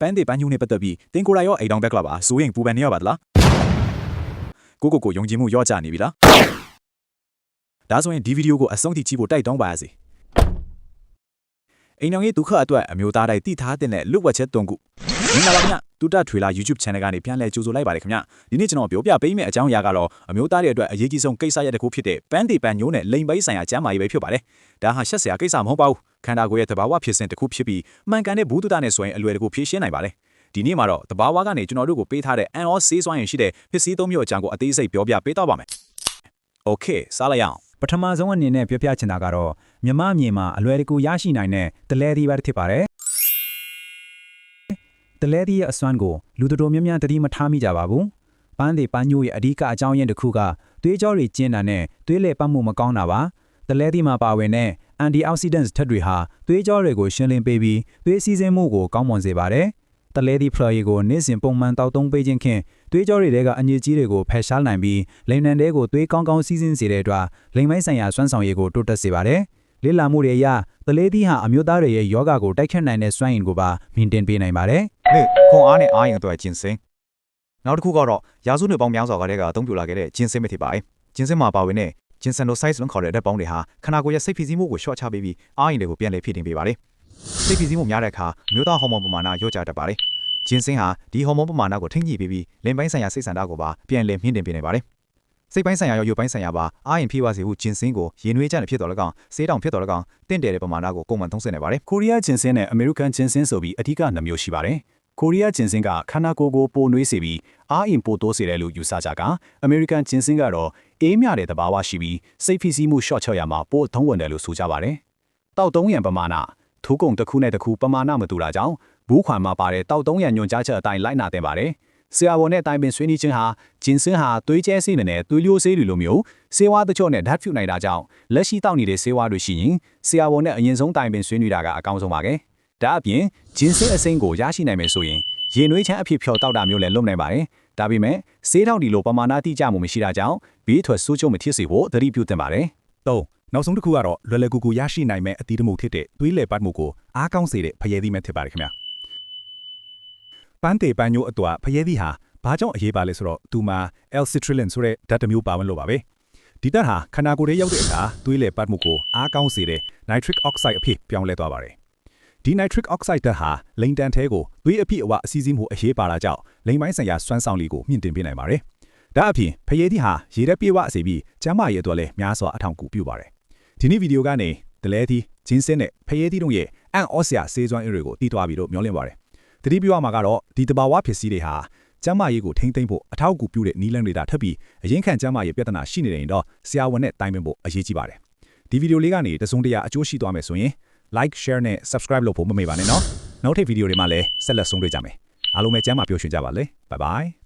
ပန်းတေပန်းညူနဲ့ပတ်သက်ပြီးတင်ကိုယ်တိုင်ရောအိမ်တောင်ဘက်ကလာပါဆိုရင်ပူပန်နေရပါသလားကိုကိုကိုယုံကြည်မှုရော့ချနေပြီလားဒါဆိုရင်ဒီဗီဒီယိုကိုအဆုံးထိကြည့်ဖို့တိုက်တွန်းပါရစေအိမ်တော်ကြီးဒုက္ခအတွက်အမျိုးသားတိုင်းတည်ထားတဲ့လွတ်ဝက်ချက်တုံးခုမင်္ဂလာပါခင်ဗျတူတာထွေလာ YouTube channel ကနေပြန်လည်ကြိုဆိုလိုက်ပါတယ်ခင်ဗျဒီနေ့ကျွန်တော်ပြောပြပေးမယ့်အကြောင်းအရာကတော့အမျိုးသားတွေအတွက်အရေးကြီးဆုံးကိစ္စရပ်တစ်ခုဖြစ်တဲ့ပန်းတေပန်းညိုးနဲ့လိမ်ပိဆိုင်ရာကျမ်းမာရေးပဲဖြစ်ပါတယ်ဒါဟာရှက်စရာကိစ္စမဟုတ်ပါဘူး ခန္ဓာကိုယ်ရဲ့သဘာဝဖြစ်စဉ်တစ်ခုဖြစ်ပြီးမှန်ကန်တဲ့ဘူးတုဒနဲ့ဆိုရင်အလွယ်တကူဖြေရှင်းနိုင်ပါတယ်ဒီနေ့မှာတော့သဘာဝကနေကျွန်တော်တို့ကိုပေးထားတဲ့အန်အောဆေးစွမ်းရင်ရှိတဲ့ပစ္စည်းသုံးမျိုးအကြောင်းကိုအသေးစိတ်ပြောပြပေးတော့ပါမယ် Okay စားလိုက်ရအောင်ပထမဆုံးအနေနဲ့ပြောပြချင်တာကတော့မြမမြေမှာအလွယ်တကူရရှိနိုင်တဲ့တလဲသီးပဲဖြစ်ပါတယ်တလဲသီးရဲ့အစွမ်းကိုလူတော်တော်များများသတိမထားမိကြပါဘူးပန်းသေးပန်းညို့ရဲ့အဓိကအကြောင်းရင်းတစ်ခုကသွေးကြောတွေကျဉ်တာနဲ့သွေးလေပတ်မှုမကောင်းတာပါတလဲသီးမှာပါဝင်တဲ့ antioxidants ဓာတ်တွေဟာသွေးကြောတွေကိုရှင်းလင်းပေးပြီးသွေးစီးဆင်းမှုကိုကောင်းမွန်စေပါတယ်တလဲသီးဖလော်ရီကိုနေ့စဉ်ပုံမှန်တောက်သုံးပေးခြင်းဖြင့်သွေးကြောတွေကအညစ်အကြေးတွေကိုဖယ်ရှားနိုင်ပြီးလိမ်နံတွေကိုသွေးကောင်းကောင်းစီးဆင်းစေတဲ့အတွက်လိမ်မိုင်းဆိုင်ရာစွမ်းဆောင်ရည်ကိုတိုးတက်စေပါတယ်။လေ့လာမှုတွေအရတလဲသီးဟာအမျိုးသားတွေရဲ့ယောဂကိုတိုက်ခတ်နိုင်တဲ့စွမ်းရည်ကိုပါမြင့်တင်ပေးနိုင်ပါတယ်နေ့ခွန်အားနဲ့အားရင်အတွက်ကျင်စင်နောက်တစ်ခုကတော့ရာစုနှစ်ပေါင်းများစွာကတည်းကအသုံးပြုလာခဲ့တဲ့ကျင်စင်ပဲဖြစ်ပါတယ်ကျင်စင်မှာပါဝင်တဲ့ ကျင်ဆန်နိုဆိုက်လို့ခေါ်တဲ့ဓာတ်ပေါင်းတွေဟာခန္ဓာကိုယ်ရဲ့စိတ်ဖိစီးမှုကိုရှော့ချပေးပြီးအားရင်တွေကိုပြန်လည်ဖြည့်တင်ပေးပါတယ်စိတ်ဖိစီးမှုများတဲ့အခါအမျိုးသားဟော်မုန်းပမာဏလျော့ကျတတ်ပါတယ်ကျင်စင်ဟာဒီဟော်မုန်းပမာဏကိုထိန်းညှိပေးပြီးလင်ပိုင်းဆိုင်ရာစိတ်ဆန္ဒကိုပါပြန်လည်မြင့်တင်ပေးနိုင်ပါတယ်စိတ်ပိုင်းဆိုင်ရာရောရုပ်ပိုင်းဆိုင်ရာပါအားရင်ဖြည့်ဝစေဖို့ကျင်စင်ကိုရင်နွေးကြတဲ့ဖြစ်တော်၎င်းဆေးတောင်ဖြစ်တော်၎င်းတင့်တယ်တဲ့ပမာဏကိုပုံမှန်သုံးစွဲနေပါတယ်ကိုရီးယားဂျင်ဆင်းနဲ့အမေရိကန်ဂျင်ဆင်းဆိုပြီးအဓိကနှစ်မျိုးရှိပါတယ်။ ကိုရီးယားဂျင်ဆင်းကခန္ဓာကိုယ်ကိုပိုနွေးစေပြီးအားအင်ပိုတိုးစေတယ်လို့ယူဆကြကအမေရိကန်ဂျင်ဆင်းကတော့အေးမြတဲ့သဘာဝရှိပြီးစိတ်ဖိစီးမှုရှော့ချရမှာပိုသုံးဝင်တယ်လို့ဆိုကြပါတယ်။တောက်သုံးရံပမာဏထူးကုံတစ်ခုနဲ့တစ်ခုပမာဏမတူတာကြောင့်ဘူးခွန်မှာပါတဲ့တောက်သုံးရံညွန်ကြားချက်အတိုင်းလိုက်နာတင်ပါတယ်။ဆရာဝန်နဲ့တိုင်ပင်ဆွေးနွေးခြင်းဟာဂျင်ဆင်းဟာသွေးကျဲဆေးတွေနဲ့သွေးလျိုးဆေးတွေလိုမျိုးဆေးဝါးတချို့နဲ့ဓာတ်ဖြူနိုင်တာကြောင့်လက်ရှိတောက်နေတဲ့ဆေးဝါးတွေရှိရင်ဆရာဝန်နဲ့အရင်ဆုံးတိုင်ပင်ဆွေးနွေးတာကအကောင်းဆုံးပါပဲ။ ဒါအပြင်ဂျင်ဆင်းအစိမ်းကိုရရှိနိုင်မယ်ဆိုရင်ရင်နွေးချမ်းအဖြစ်ဖြော်တောက်တာမျိုးလည်းလုပ်နိုင်ပါတယ်။ဒါပေမဲ့ဆေးထောက်ဒီလိုပမာဏတိကျမှုမရှိတာကြောင့်ဘေးထွက်ဆိုးကျုံမဖြစ်စေဖို့သတိပြုသင့်ပါတယ်။၃နောက်ဆုံးတစ်ခုကတော့လွယ်လွယ်ကူကူရရှိနိုင်မဲ့အသီးတမှုဖြစ်တဲ့သွေးလေပတ်မှုကိုအားကောင်းစေတဲ့ဖယဲသီးမဲ့ဖြစ်ပါတယ်ခင်ဗျာပန်းတေပန်းညိုအတော့ဖယဲသီးဟာဘာကြောင့်အရေးပါလဲဆိုတော့သူမှာ L-citrulline ဆိုတဲ့ဓာတ်တစ်မျိုးပါဝင်လို့ပါပဲဒီဓာတ်ဟာခန္ဓာကိုယ်ထဲရောက်တဲ့အခါသွေးလေပတ်မှုကိုအားကောင်းစေတဲ့ nitric oxide အဖြစ်ပြောင်းလဲသွားပါတယ် ဒီ nitric oxide ဓာတ်ဟာလိန်တန်ထဲကိုသွေးအဖြစ်အဝအစီအစီးမှုအရေးပါတာကြောင့်လိန်ပိုင်းဆိုင်ရာစွမ်းဆောင်လေးကိုမြင့်တင်ပေးနိုင်ပါတယ်ဒါအပြင်ဖယဲသီးဟာရေထဲပြေဝစေပြီးကျန်းမာရေးအတွက်လည်းများစွာအထောက်အကူပြုပါတယ်ဒီနေ့ဗီဒီယိုကနေဒလဲသီးဂျင်းစင်းနဲ့ဖယဲသီးတို့ရဲ့အန်အော့စရာဆေးစွမ်းအင်တွေကိုတည်သွားပြီလို့မျှော်လင့်ပါတယ်တတိပြရမှာကတော့ဒီတဘာဝဖြစ်စည်းတွေဟာကျန်းမာရေးကိုထိမ့်သိမ့်ဖို့အထောက်အကူပြုတဲ့နည်းလမ်းတွေတာထပ်ပြီးအရင်ခံကျန်းမာရေးပြဿနာရှိနေတယ်ရင်တော့ဆရာဝန်နဲ့တိုင်ပင်ဖို့အရေးကြီးပါတယ်ဒီဗီဒီယိုလေးကနေတစုံတရာအကျိုးရှိသွားမယ်ဆိုရင် like share နဲ့ subscribe လုပ်ဖို့မမေ့ပါနဲ့နော်နောက်ထပ်ဗီဒီယိုတွေမှာလည်းဆက်လက်ဆုံးတွေ့ကြမယ်အားလုံးပဲကျန်းမာပျော်ရွှင်ကြပါလေ bye bye